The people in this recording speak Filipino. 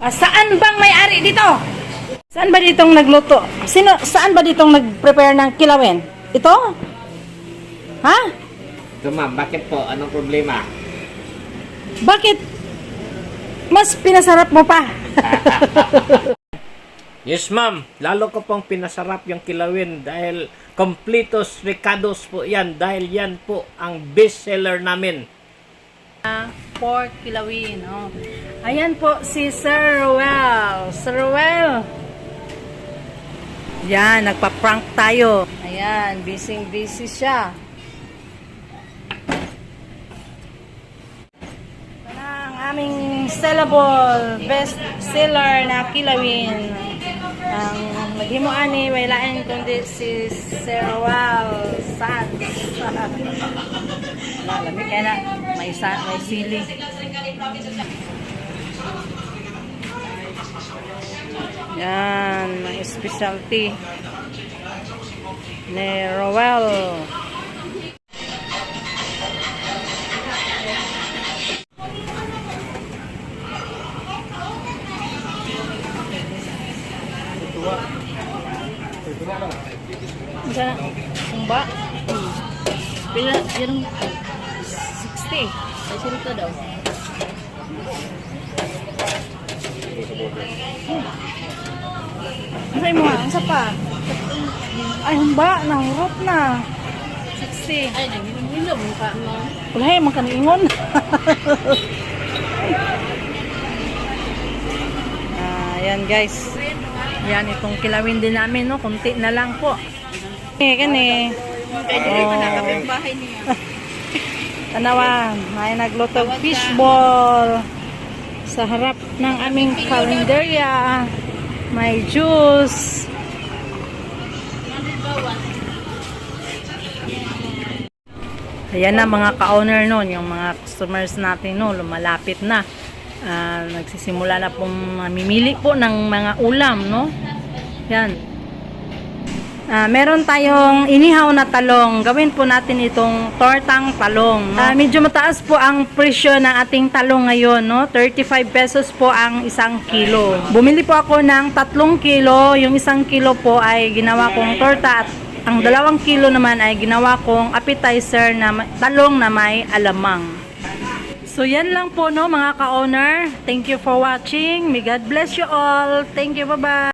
Ah, saan bang may-ari dito? Saan ba ditong nagluto? Sino, saan ba ditong nag-prepare ng kilawin? Ito? Ha? So ma'am, bakit po? Anong problema? Bakit mas pinasarap mo pa? Yes ma'am, lalo ko pong pinasarap yung kilawin dahil completos ricados po yan dahil yan po ang best seller namin. Pork kilawin. Oh. Ayan po si Sir Ruel. Sir Ruel. Yan, nagpa-prank tayo. Ayan, busy-busy siya. Ang aming sellable best seller na kilawin. Ang maghimuan ni Wailain kundi si Sir Ruel Sanz. malamig kaya na may, sa, may sili. Yan may specialty ni Roel Sumba. Hmm. Pila, yan ang 160. 100 daw. Hmm. Masay mo ang isa pa. Ay, humba. Nahurot na. 60. Ay, nanginom-inom ka mo. Wala, eh, ay, makaniingon. Ayan ah, guys. Yan itong kilawin din namin no, kunti na lang po. Eh, kani. Kaya dito na kami bahay niya. Tanawa, may naglutog fishball sa harap ng aming kalendarya. May juice. Ayan na mga ka-owner nun, yung mga customers natin no, lumalapit na. Ah, nagsisimula na pong mamimili po ng mga ulam, no? Yan. Ah, meron tayong inihaw na talong. Gawin po natin itong tortang talong. No? Ah, medyo mataas po ang presyo ng ating talong ngayon. No? 35 pesos po ang isang kilo. Bumili po ako ng tatlong kilo. Yung isang kilo po ay ginawa kong torta at ang dalawang kilo naman ay ginawa kong appetizer na talong na may alamang. So yan lang po no mga ka-owner. Thank you for watching. May God bless you all. Thank you. Bye-bye.